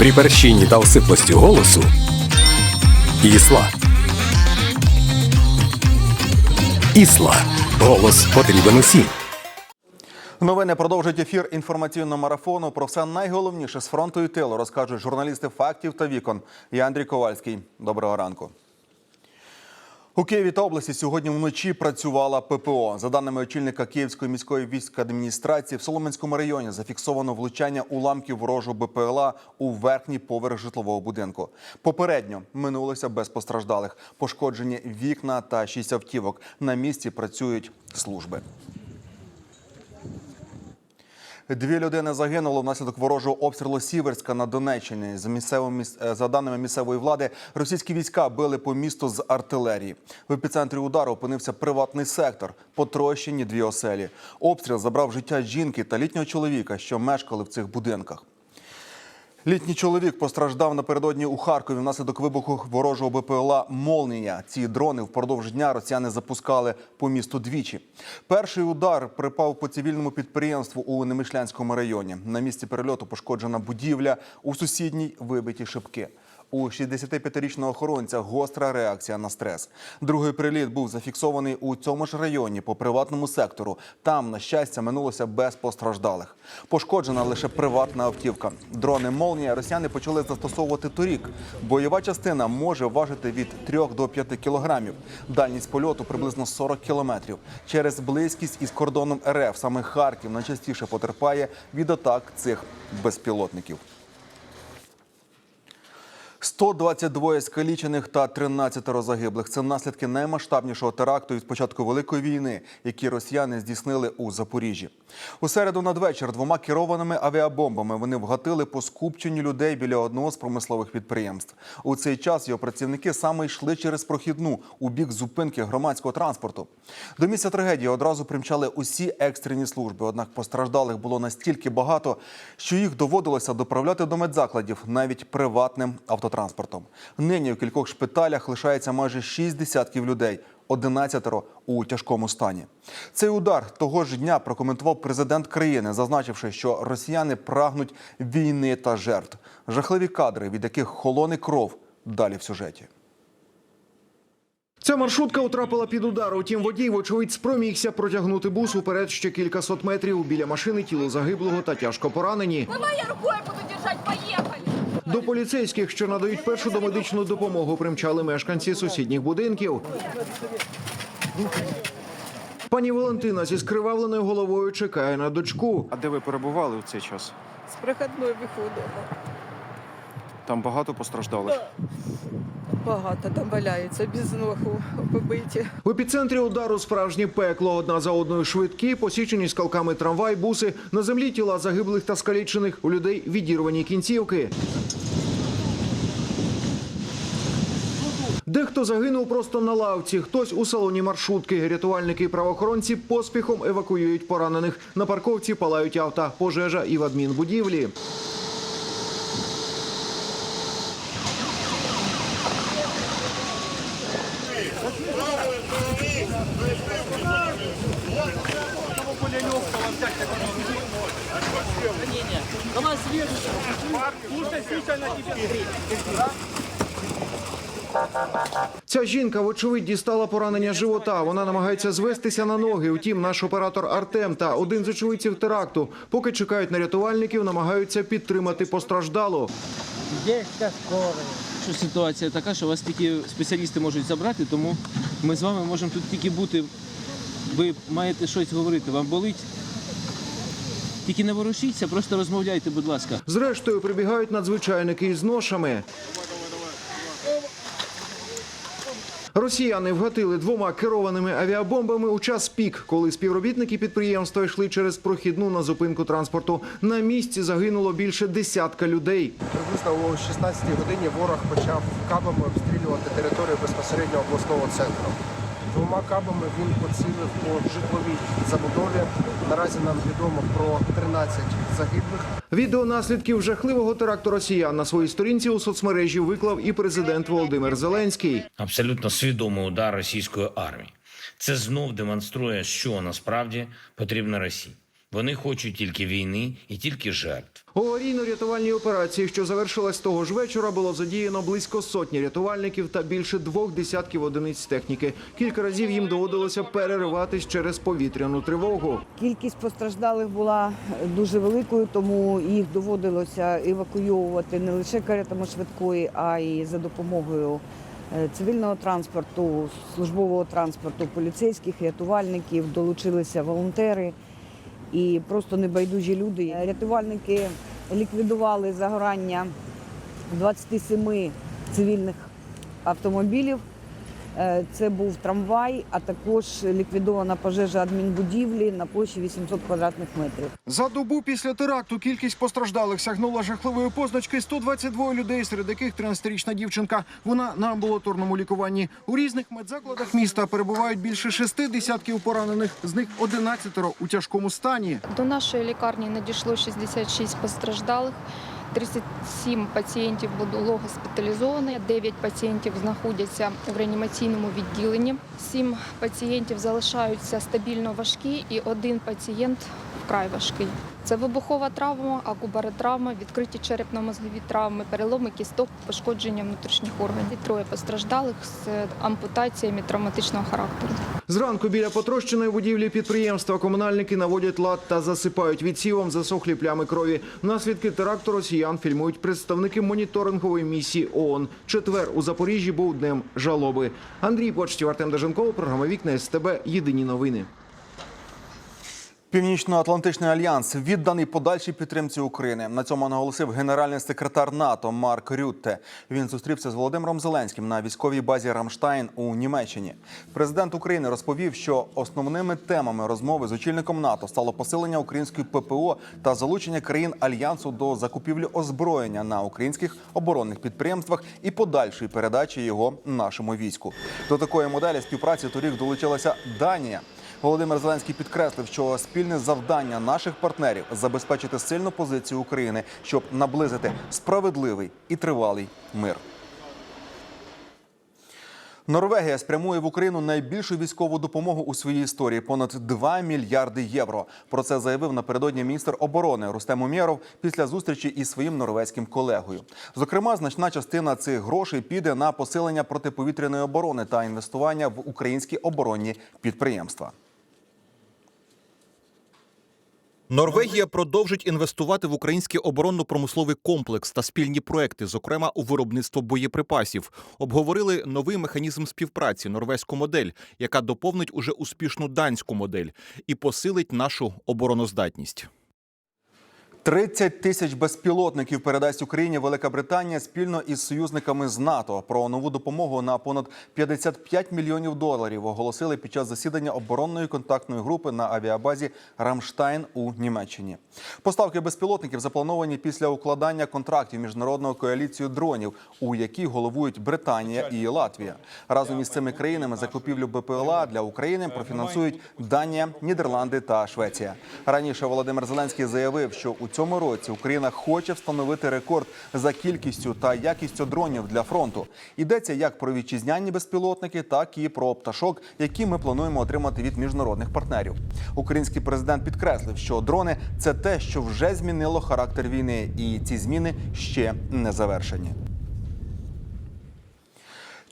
При перщині та осиплості голосу Ісла. Ісла. Голос потрібен усім. Новини продовжують ефір інформаційного марафону. Про все найголовніше з фронту і тилу розкажуть журналісти фактів та вікон. Я Андрій Ковальський. Доброго ранку. У Києві та області сьогодні вночі працювала ППО. За даними очільника Київської міської військової адміністрації, в Соломенському районі зафіксовано влучання уламків ворожого БПЛА у верхній поверх житлового будинку. Попередньо минулося без постраждалих. Пошкоджені вікна та шість автівок. На місці працюють служби. Дві людини загинули внаслідок ворожого обстрілу Сіверська на Донеччині. За місцевим е, за даними місцевої влади, російські війська били по місту з артилерії. В епіцентрі удару опинився приватний сектор. Потрощені дві оселі. Обстріл забрав життя жінки та літнього чоловіка, що мешкали в цих будинках. Літній чоловік постраждав напередодні у Харкові внаслідок вибуху ворожого БПЛА Молнія. Ці дрони впродовж дня росіяни запускали по місту двічі. Перший удар припав по цивільному підприємству у Немишлянському районі. На місці перельоту пошкоджена будівля, у сусідній вибиті шибки. У 65-річного охоронця гостра реакція на стрес. Другий приліт був зафіксований у цьому ж районі по приватному сектору. Там, на щастя, минулося без постраждалих. Пошкоджена лише приватна автівка. Дрони Молнія росіяни почали застосовувати торік. Бойова частина може важити від 3 до 5 кілограмів. Дальність польоту приблизно 40 кілометрів. Через близькість із кордоном РФ саме Харків найчастіше потерпає від атак цих безпілотників. 122 скалічених та 13 загиблих. Це наслідки наймасштабнішого теракту від початку великої війни, які росіяни здійснили у Запоріжжі. У середу надвечір двома керованими авіабомбами вони вгатили по скупченню людей біля одного з промислових підприємств. У цей час його працівники саме йшли через прохідну у бік зупинки громадського транспорту. До місця трагедії одразу примчали усі екстрені служби. Однак постраждалих було настільки багато, що їх доводилося доправляти до медзакладів навіть приватним автотранспортом. Нині у кількох шпиталях лишається майже 6 десятків людей. 11 у тяжкому стані. Цей удар того ж дня прокоментував президент країни, зазначивши, що росіяни прагнуть війни та жертв. Жахливі кадри, від яких холоне кров, далі в сюжеті. Ця маршрутка утрапила під удар. Утім, водій, вочевидь, спромігся протягнути бус уперед ще кількасот метрів. Біля машини тіло загиблого та тяжко поранені. Давай я рукой буду держать, поехали! До поліцейських, що надають першу домедичну допомогу, примчали мешканці сусідніх будинків. Пані Валентина зі скривавленою головою чекає на дочку. А де ви перебували у цей час? З проходної виходимо. Там багато постраждалих. Багато там валяється, без ногу побиті. В епіцентрі удару справжнє пекло. Одна за одною швидкі, посічені скалками трамвай, буси. На землі тіла загиблих та скалічених у людей відірвані кінцівки. Дехто загинув просто на лавці, хтось у салоні маршрутки. Рятувальники і правоохоронці поспіхом евакуюють поранених. На парковці палають авто, пожежа і в адмінбудівлі. Ця жінка, вочевидь, дістала поранення живота. Вона намагається звестися на ноги. Утім, наш оператор Артем та один з очевидців теракту, поки чекають на рятувальників, намагаються підтримати постраждалу. Де ця? Що ситуація така, що вас тільки спеціалісти можуть забрати, тому ми з вами можемо тут тільки бути. Ви маєте щось говорити, вам болить? Тільки не ворушіться, просто розмовляйте, будь ласка. Зрештою, прибігають надзвичайники із ношами. Росіяни вгатили двома керованими авіабомбами у час пік, коли співробітники підприємства йшли через прохідну на зупинку транспорту. На місці загинуло більше десятка людей. Приблизно о 16 годині ворог почав кабами обстрілювати територію безпосередньо обласного центру. Двома кабами він поцілив по житловій забудові. Наразі нам відомо про 13 загиблих. Відео наслідків жахливого теракту росіян на своїй сторінці у соцмережі виклав і президент Володимир Зеленський. абсолютно свідомий удар російської армії. Це знов демонструє, що насправді потрібно Росії. Вони хочуть тільки війни і тільки жертв. У аварійно-рятувальній операції, що завершилась того ж вечора, було задіяно близько сотні рятувальників та більше двох десятків одиниць техніки. Кілька разів їм доводилося перериватись через повітряну тривогу. Кількість постраждалих була дуже великою, тому їх доводилося евакуйовувати не лише каретами швидкої, а й за допомогою е, цивільного транспорту, службового транспорту, поліцейських, рятувальників, долучилися волонтери і просто небайдужі люди. Рятувальники ліквідували загорання 27 цивільних автомобілів. Е, Це був трамвай, а також ліквідована пожежа адмінбудівлі на площі 800 квадратних метрів. За добу після теракту кількість постраждалих сягнула жахливої позначки 122 людей, серед яких 13-річна дівчинка. Вона на амбулаторному лікуванні. У різних медзакладах міста перебувають більше шести десятків поранених, з них 11 у тяжкому стані. До нашої лікарні надійшло 66 постраждалих. 37 пацієнтів було госпіталізовано, 9 пацієнтів знаходяться в реанімаційному відділенні. 7 пацієнтів залишаються стабільно важкі і один пацієнт вкрай важкий. Це вибухова травма, акубаротравма, відкриті черепно-мозгові травми, переломи кісток, пошкодження внутрішніх органів. Троє постраждалих з ампутаціями травматичного характеру. Зранку біля потрощеної будівлі підприємства комунальники наводять лад та засипають відсівом засохлі плями крові. Наслідки теракту росіян фільмують представники моніторингової місії ООН. Четвер у Запоріжжі був днем жалоби. Андрій Почтів, Артем Даженков, програма Вікна СТБ. Єдині новини. Північно-Атлантичний альянс відданий подальшій підтримці України. На цьому наголосив генеральний секретар НАТО Марк Рютте. Він зустрівся з Володимиром Зеленським на військовій базі Рамштайн у Німеччині. Президент України розповів, що основними темами розмови з очільником НАТО стало посилення української ППО та залучення країн альянсу до закупівлі озброєння на українських оборонних підприємствах і подальшої передачі його нашому війську. До такої моделі співпраці торік долучилася Данія. Володимир Зеленський підкреслив, що спільне завдання наших партнерів забезпечити сильну позицію України, щоб наблизити справедливий і тривалий мир. Норвегія спрямує в Україну найбільшу військову допомогу у своїй історії понад 2 мільярди євро. Про це заявив напередодні міністр оборони Рустем Умєров після зустрічі із своїм норвезьким колегою. Зокрема, значна частина цих грошей піде на посилення протиповітряної оборони та інвестування в українські оборонні підприємства. Норвегія продовжить інвестувати в український оборонно-промисловий комплекс та спільні проекти, зокрема у виробництво боєприпасів. Обговорили новий механізм співпраці, норвезьку модель, яка доповнить уже успішну данську модель і посилить нашу обороноздатність. 30 тисяч безпілотників передасть Україні Велика Британія спільно із союзниками з НАТО. Про нову допомогу на понад 55 мільйонів доларів оголосили під час засідання оборонної контактної групи на авіабазі Рамштайн у Німеччині. Поставки безпілотників заплановані після укладання контрактів міжнародного коаліцію дронів, у якій головують Британія і Латвія. Разом із цими країнами закупівлю БПЛА для України профінансують Данія, Нідерланди та Швеція. Раніше Володимир Зеленський заявив, що у цьому році Україна хоче встановити рекорд за кількістю та якістю дронів для фронту. Йдеться як про вітчизняні безпілотники, так і про пташок, які ми плануємо отримати від міжнародних партнерів. Український президент підкреслив, що дрони це те, що вже змінило характер війни, і ці зміни ще не завершені.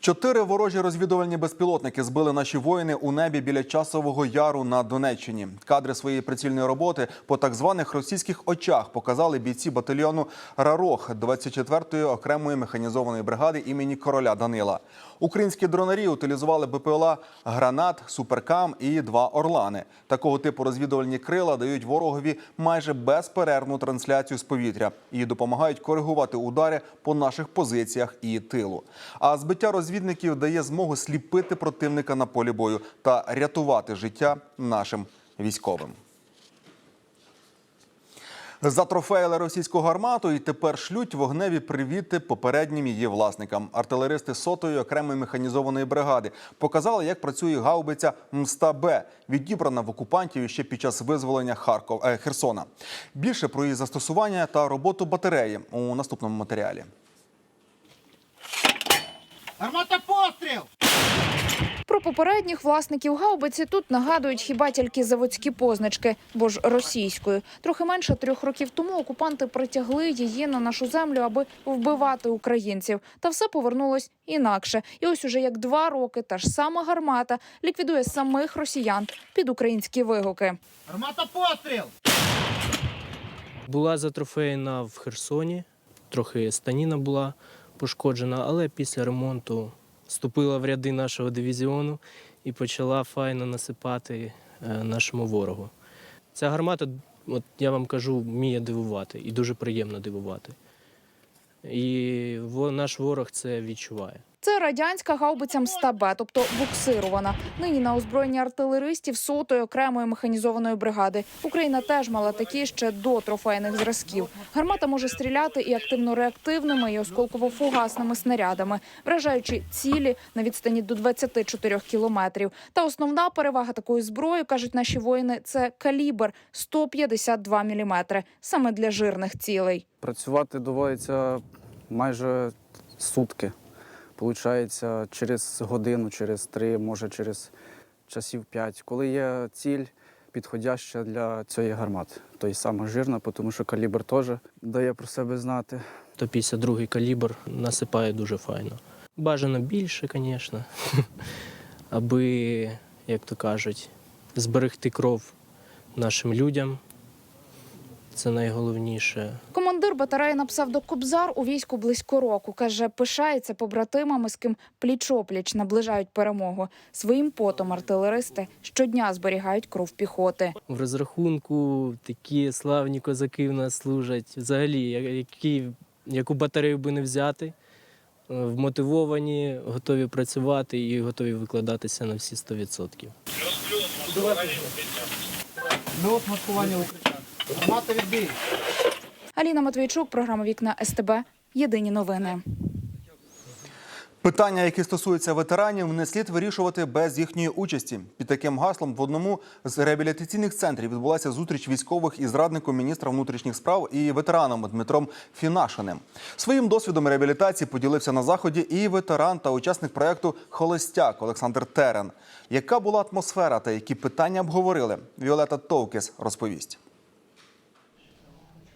Чотири ворожі розвідувальні безпілотники збили наші воїни у небі біля часового яру на Донеччині. Кадри своєї прицільної роботи по так званих російських очах показали бійці батальйону Рарох 24-ї окремої механізованої бригади імені короля Данила. Українські дронарі утилізували БПЛА гранат, суперкам і два орлани. Такого типу розвідувальні крила дають ворогові майже безперервну трансляцію з повітря і допомагають коригувати удари по наших позиціях і тилу. А збиття розвідників дає змогу сліпити противника на полі бою та рятувати життя нашим військовим. Затрофеїли російську гармату і тепер шлють вогневі привіти попереднім її власникам. Артилеристи сотої окремої механізованої бригади показали, як працює гаубиця Мста Б, відібрана в окупантів ще під час визволення Харков е, Херсона. Більше про її застосування та роботу батареї у наступному матеріалі. Про попередніх власників гаубиці тут нагадують хіба тільки заводські позначки, бо ж російською. Трохи менше трьох років тому окупанти притягли її на нашу землю, аби вбивати українців. Та все повернулось інакше. І ось уже як два роки та ж сама гармата ліквідує самих росіян під українські вигуки. Гармата постріл Була затрофеєна в Херсоні, трохи станіна була пошкоджена, але після ремонту вступила в ряди нашого дивізіону і почала файно насипати е, нашому ворогу. Ця гармата, от я вам кажу, вміє дивувати і дуже приємно дивувати. І наш ворог це відчуває. Це радянська гаубиця Мстабе, тобто буксирована. Нині на озброєнні артилеристів сотої окремої механізованої бригади. Україна теж мала такі ще до трофейних зразків. Гармата може стріляти і активно-реактивними, і осколково-фугасними снарядами, вражаючи цілі на відстані до 24 кілометрів. Та основна перевага такої зброї, кажуть наші воїни, це калібр 152 міліметри, саме для жирних цілей. Працювати доводиться майже сутки. Получається, через годину, через три, може через часів п'ять. Коли є ціль підходяща для цієї гармати. То й саме жирна, тому що калібр теж дає про себе знати. То 52-й калібр насипає дуже файно. Бажано більше, звісно, аби, як то кажуть, зберегти кров нашим людям. Це найголовніше. Командир батареї на псевдокобзар у війську близько року. Каже, пишається побратимами, з ким пліч-опліч наближають перемогу. Своїм потом артилеристи щодня зберігають кров піхоти. В розрахунку такі славні козаки в нас служать. Взагалі, які, яку батарею би не взяти, е, вмотивовані, готові працювати і готові викладатися на всі 100%. Аліна Матвійчук, програма Вікна СТБ. Єдині новини. Питання, які стосуються ветеранів, не слід вирішувати без їхньої участі. Під таким гаслом в одному з реабілітаційних центрів відбулася зустріч військових із радником міністра внутрішніх справ і ветераном Дмитром Фінашиним. Своїм досвідом реабілітації поділився на заході і ветеран та учасник проєкту Холостяк Олександр Терен. Яка була атмосфера та які питання обговорили? Віолета Товкіс розповість.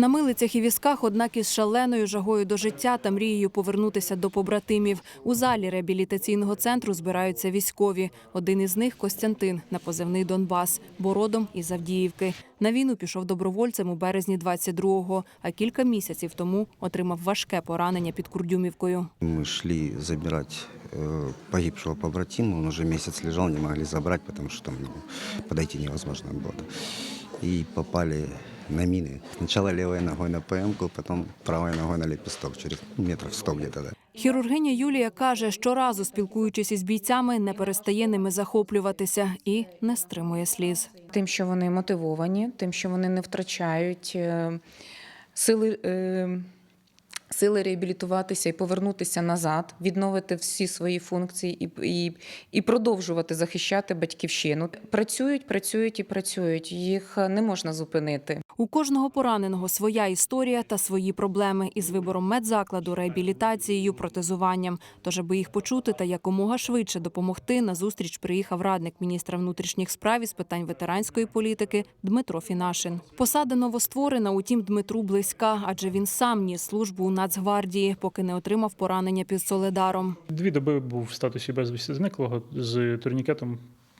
На милицях і візках, однак із шаленою жагою до життя та мрією повернутися до побратимів. У залі реабілітаційного центру збираються військові. Один із них Костянтин на позивний Донбас, бо родом із Авдіївки. На війну пішов добровольцем у березні 22-го, а кілька місяців тому отримав важке поранення під Курдюмівкою. Мы шли забирать э, погибшего побратима, он уже месяц лежал, не могли забрать, потому что там ну, подойти невозможно было. И попали на мины. Сначала левой ногой на ПМку, потом правой ногой на лепесток, через метров 100 где-то. Да. Хірургиня Юлія каже, щоразу спілкуючись із бійцями, не перестає ними захоплюватися і не стримує сліз. тим, що вони мотивовані, тим, що вони не втрачають е, сили, е, сили реабілітуватися і повернутися назад, відновити всі свої функції і, і, і продовжувати захищати батьківщину. Працюють, працюють і працюють. Їх не можна зупинити. У кожного пораненого своя історія та свої проблеми із вибором медзакладу, реабілітацією, протезуванням. Тож, аби їх почути та якомога швидше допомогти, на зустріч приїхав радник міністра внутрішніх справ із питань ветеранської політики Дмитро Фінашин. Посада новостворена, утім, Дмитру близька, адже він сам ніс службу у Нацгвардії, поки не отримав поранення під Соледаром. Дві доби був в статусі безвісті зниклого з турнікетом,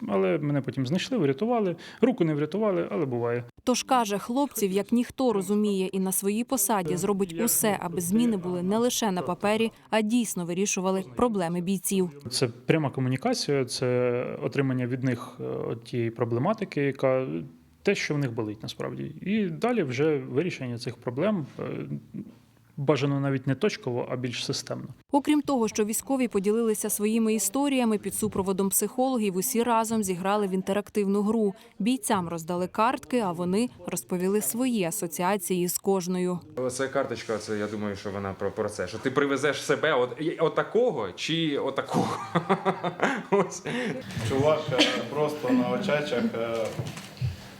але мене потім знайшли, врятували. Руку не врятували, але буває. Тож каже, хлопців як ніхто розуміє і на своїй посаді зробить усе, аби зміни були не лише на папері, а дійсно вирішували проблеми бійців. Це пряма комунікація, це отримання від них е, тієї проблематики, яка те, що в них болить насправді. І далі вже вирішення цих проблем. Бажано навіть не точково, а більш системно. Окрім того, що військові поділилися своїми історіями під супроводом психологів, усі разом зіграли в інтерактивну гру. Бійцям роздали картки, а вони розповіли свої асоціації з кожною. Це карточка, це я думаю, що вона про, про це. Що ти привезеш себе от, отакого чи отакого. Ось. Чувак е, просто на очечах е,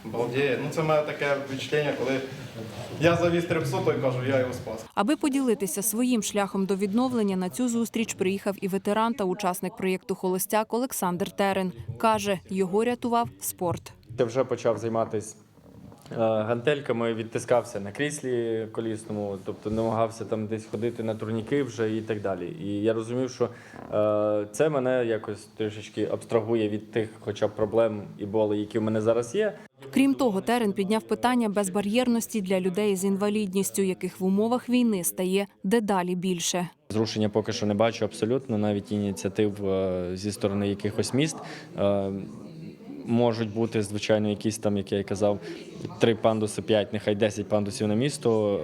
балдіє. Ну, це мене таке впечатлення, коли Я завіз 300 і кажу, я його спас. Аби поділитися своїм шляхом до відновлення, на цю зустріч приїхав і ветеран та учасник проєкту Холостяк Олександр Терен. Каже, його рятував спорт. Я вже почав займатися гантельками, відтискався на кріслі колісному, тобто намагався там десь ходити на турніки вже і так далі. І я розумів, що е, це мене якось трішечки абстрагує від тих, хоча б проблем і болей, які в мене зараз є. Крім того, Терен підняв питання безбар'єрності для людей з інвалідністю, яких в умовах війни стає дедалі більше. Зрушення поки що не бачу абсолютно, навіть ініціатив е, зі сторони якихось міст. Можуть бути, звичайно, якісь там, як я і казав, три пандуси, п'ять, нехай 10 пандусів на місто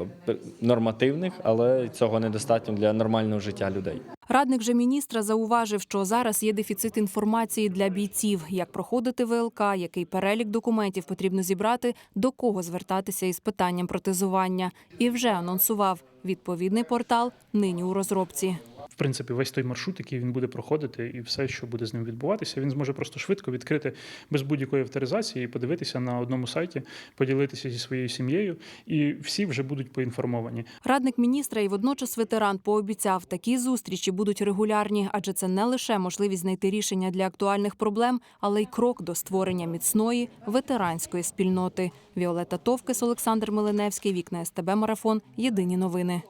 нормативних, але цього недостатньо для нормального життя людей. Радник же міністра зауважив, що зараз є дефіцит інформації для бійців, як проходити ВЛК, який перелік документів потрібно зібрати, до кого звертатися із питанням протезування. І вже анонсував відповідний портал нині у розробці. В принципі, весь той маршрут, який він буде проходити, і все, що буде з ним відбуватися, він зможе просто швидко відкрити без будь-якої авторизації, подивитися на одному сайті, поділитися зі своєю сім'єю, і всі вже будуть поінформовані. Радник міністра і водночас ветеран пообіцяв, такі зустрічі будуть регулярні, адже це не лише можливість знайти рішення для актуальних проблем, але й крок до створення міцної ветеранської спільноти. Віолета Товкес, Олександр Милиневський, вікна СТБ Марафон. Єдині новини.